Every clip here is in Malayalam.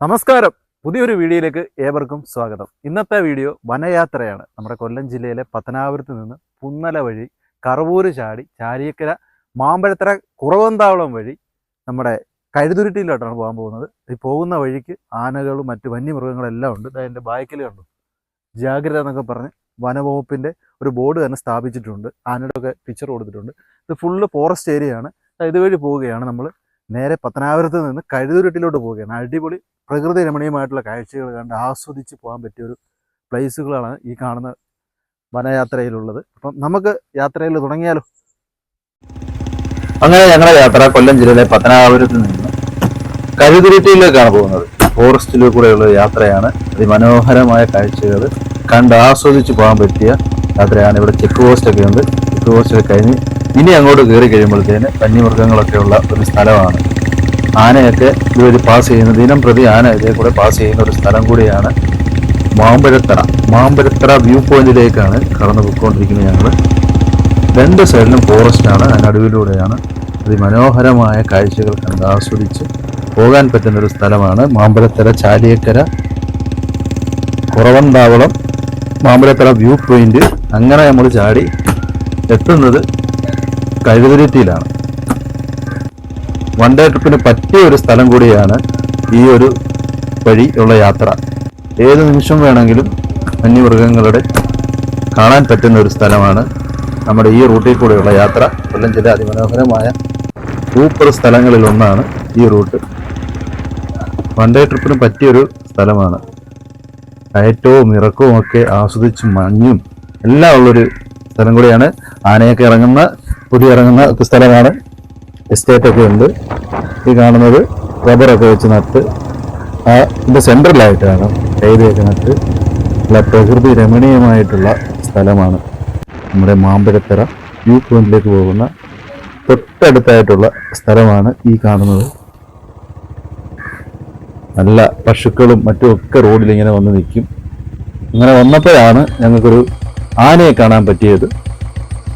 നമസ്കാരം. പുതിയൊരു വീഡിയോയിലേക്ക് ഏവർക്കും സ്വാഗതം. ഇന്നത്തെ വീഡിയോ വനയാത്രയാണ്. നമ്മുടെ കൊല്ലം ജില്ലയിലെ പത്തനാപുരത്ത് നിന്ന് പുന്നല വഴി കറവൂര് ചാടി ചാരിയക്കര മാമ്പഴത്തര കുറവന്താവളം വഴി നമ്മുടെ കഴുതുരുട്ടിയിലോട്ടാണ് പോകാൻ പോകുന്നത്. ഈ പോകുന്ന വഴിക്ക് ആനകളും മറ്റ് വന്യമൃഗങ്ങളെല്ലാം ഉണ്ട്. ദാ എന്റെ ബാക്കിൽ കണ്ടു. ജാഗ്രത എന്നൊക്കെ പറഞ്ഞ് വനവകുപ്പിന്റെ ഒരു ബോർഡ് തന്നെ സ്ഥാപിച്ചിട്ടുണ്ട്. ആനയുടെ ഒക്കെ പിക്ചർ കൊടുത്തിട്ടുണ്ട്. ഇത് ഫുള്ള് ഫോറസ്റ്റ് ഏരിയയാണ് ഇതുവഴി പോവുകയാണ് നമ്മൾ നേരെ പത്തനാപുരത്ത് നിന്ന് കഴുതുരുട്ടിലോട്ട് പോവുകയാണ്. അടിപൊളി പ്രകൃതി രമണീയമായിട്ടുള്ള കാഴ്ചകൾ കണ്ട് ആസ്വദിച്ച് പോകാൻ പറ്റിയ ഒരു പ്ലേസുകളാണ് ഈ കാണുന്ന വനയാത്രയിലുള്ളത്. അപ്പം നമുക്ക് യാത്രയിൽ തുടങ്ങിയാലോ? അങ്ങനെ ഞങ്ങളുടെ യാത്ര കൊല്ലം ജില്ലയിലെ പത്തനാപുരത്ത് നിന്ന് കഴുതുരുട്ടിയിലേക്കാണ് പോകുന്നത്. ഫോറസ്റ്റിലൂടെ കൂടെയുള്ള യാത്രയാണ് അതിമനോഹരമായ കാഴ്ചകൾ കണ്ട് ആസ്വദിച്ച് പോകാൻ പറ്റിയ യാത്രയാണ്. ഇവിടെ ചെക്ക് പോസ്റ്റ് ഒക്കെ ഉണ്ട്. ചെക്ക് പോസ്റ്റൊക്കെ കഴിഞ്ഞ് ഇനി അങ്ങോട്ട് കയറി കഴിയുമ്പോഴത്തേന് വന്യമൃഗങ്ങളൊക്കെ ഉള്ള ഒരു സ്ഥലമാണ്. ആനയൊക്കെ ഇതുവഴി പാസ് ചെയ്യുന്ന ദിനം പ്രതി ആന ഇതേ കൂടെ പാസ് ചെയ്യുന്ന ഒരു സ്ഥലം കൂടിയാണ് മാമ്പഴത്തറ. മാമ്പഴത്തറ വ്യൂ പോയിന്റിലേക്കാണ് കടന്നു പോയിക്കൊണ്ടിരിക്കുന്നത് ഞങ്ങൾ രണ്ട് സൈഡിലും ഫോറസ്റ്റ് ആണ് അതിനടുവിലൂടെയാണ് അതിമനോഹരമായ കാഴ്ചകൾ കണ്ട് ആസ്വദിച്ച് പോകാൻ പറ്റുന്ന ഒരു സ്ഥലമാണ് മാമ്പഴത്തറ ചാലിയക്കര. കുറവന്താവളം മാമ്പഴത്തറ വ്യൂ പോയിന്റ് അങ്ങനെ നമ്മൾ ചാടി എത്തുന്നത് കഴുതുരുത്തിയിലാണ് വൺ ഡേ ട്രിപ്പിന് പറ്റിയ ഒരു സ്ഥലം കൂടിയാണ് ഈ ഒരു വഴി ഉള്ള യാത്ര. ഏത് നിമിഷം വേണമെങ്കിലും വന്യമൃഗങ്ങളുടെ കാണാൻ പറ്റുന്ന ഒരു സ്ഥലമാണ് നമ്മുടെ ഈ റൂട്ടിൽ കൂടെയുള്ള യാത്ര. കൊല്ലം ജില്ല അതിമനോഹരമായ സൂപ്പർ സ്ഥലങ്ങളിലൊന്നാണ് ഈ റൂട്ട്. വൺ ഡേ ട്രിപ്പിന് പറ്റിയൊരു സ്ഥലമാണ്. കയറ്റവും ഇറക്കവും ഒക്കെ ആസ്വദിച്ച് മഞ്ഞും എല്ലാം ഉള്ളൊരു സ്ഥലം കൂടിയാണ് ആനയൊക്കെ ഇറങ്ങുന്ന പുതിയ ഇറങ്ങുന്ന സ്ഥലമാണ്. എസ്റ്റേറ്റ് ഒക്കെ ഉണ്ട്. ഈ കാണുന്നത് റബ്ബറൊക്കെ വെച്ച് നട്ട് ആ ഇതിന്റെ സെൻട്രലായിട്ടാണ് ഡെയിലിയൊക്കെ നട്ട്. നല്ല പ്രകൃതി രമണീയമായിട്ടുള്ള സ്ഥലമാണ്. നമ്മുടെ മാമ്പഴത്തറ വ്യൂ പോയിന്റിലേക്ക് പോകുന്ന തൊട്ടടുത്തായിട്ടുള്ള സ്ഥലമാണ് ഈ കാണുന്നത്. നല്ല പശുക്കളും മറ്റും ഒക്കെ റോഡിൽ ഇങ്ങനെ വന്ന് നിൽക്കും. അങ്ങനെ വന്നപ്പോഴാണ് ഞങ്ങൾക്കൊരു ആനയെ കാണാൻ പറ്റിയത്.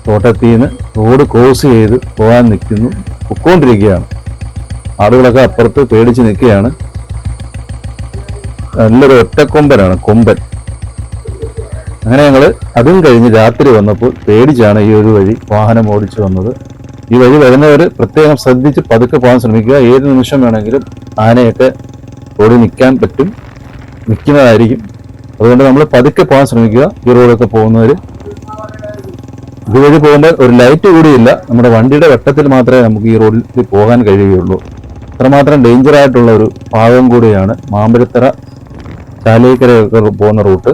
തോട്ടത്തിൽ നിന്ന് റോഡ് ക്രോസ് ചെയ്ത് പോകാൻ നിൽക്കുന്നു. പൊക്കോണ്ടിരിക്കുകയാണ്. ആടുകളൊക്കെ അപ്പുറത്ത് പേടിച്ച് നിൽക്കുകയാണ്. നല്ലൊരു ഒറ്റക്കൊമ്പനാണ് കൊമ്പൻ. അങ്ങനെ ഞങ്ങൾ അതും കഴിഞ്ഞ് രാത്രി വന്നപ്പോൾ പേടിച്ചാണ് ഈ ഒരു വഴി വാഹനം ഓടിച്ചു വന്നത്. ഈ വഴി വരുന്നവർ പ്രത്യേകം ശ്രദ്ധിച്ച് പതുക്കെ പോകാൻ ശ്രമിക്കുക. ഏത് നിമിഷം വേണമെങ്കിലും ആനയൊക്കെ ഓടി നിൽക്കാൻ പറ്റും. നിൽക്കുന്നതായിരിക്കും. അതുകൊണ്ട് നമ്മൾ പതുക്കെ പോകാൻ ശ്രമിക്കുക. ഈ റോഡൊക്കെ പോകുന്നവർ ഇതുവഴി പോകുമ്പോൾ ഒരു ലൈറ്റ് കൂടിയില്ല. നമ്മുടെ വണ്ടിയുടെ വെട്ടത്തിൽ മാത്രമേ നമുക്ക് ഈ റോഡിൽ പോകാൻ കഴിയുകയുള്ളൂ. അത്രമാത്രം ഡേഞ്ചർ ആയിട്ടുള്ള ഒരു ഭാഗം കൂടിയാണ് മാമ്പഴത്തറ ചാലേക്കരയൊക്കെ പോകുന്ന റൂട്ട്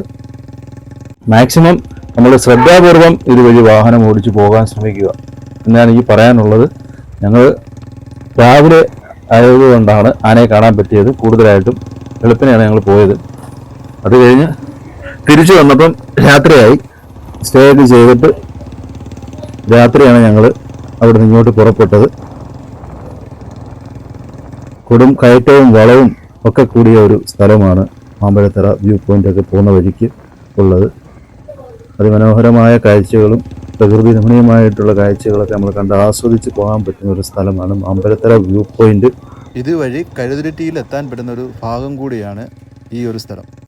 മാക്സിമം നമ്മൾ ശ്രദ്ധാപൂർവം ഇതുവഴി വാഹനം ഓടിച്ചു പോകാൻ ശ്രമിക്കുക എന്നാണ് എനിക്ക് പറയാനുള്ളത്. ഞങ്ങൾ രാവിലെ ആയതുകൊണ്ടാണ് ആനയെ കാണാൻ പറ്റിയത്. കൂടുതലായിട്ടും വെളുപ്പിനെയാണ് ഞങ്ങൾ പോയത്. അത് കഴിഞ്ഞ് തിരിച്ചു വന്നപ്പം രാത്രിയായി. സ്റ്റേ ഒക്കെ ചെയ്തിട്ട് രാത്രിയാണ് ഞങ്ങൾ അവിടെ നിന്ന് ഇങ്ങോട്ട് പുറപ്പെട്ടത്. കൊടും കയറ്റവും വളവും ഒക്കെ കൂടിയ ഒരു സ്ഥലമാണ് മാമ്പഴത്തറ വ്യൂ പോയിന്റ് ഒക്കെ പോകുന്ന വഴിക്ക് ഉള്ളത്. അതിമനോഹരമായ കാഴ്ചകളും പ്രകൃതി രമണീയമായിട്ടുള്ള കാഴ്ചകളൊക്കെ നമ്മൾ കണ്ട് ആസ്വദിച്ച് പോകാൻ പറ്റുന്ന ഒരു സ്ഥലമാണ് മാമ്പഴത്തറ വ്യൂ പോയിന്റ് ഇതുവഴി കഴുതുരുട്ടിയിൽ എത്താൻ പറ്റുന്ന ഒരു ഭാഗം കൂടിയാണ് ഈ ഒരു സ്ഥലം.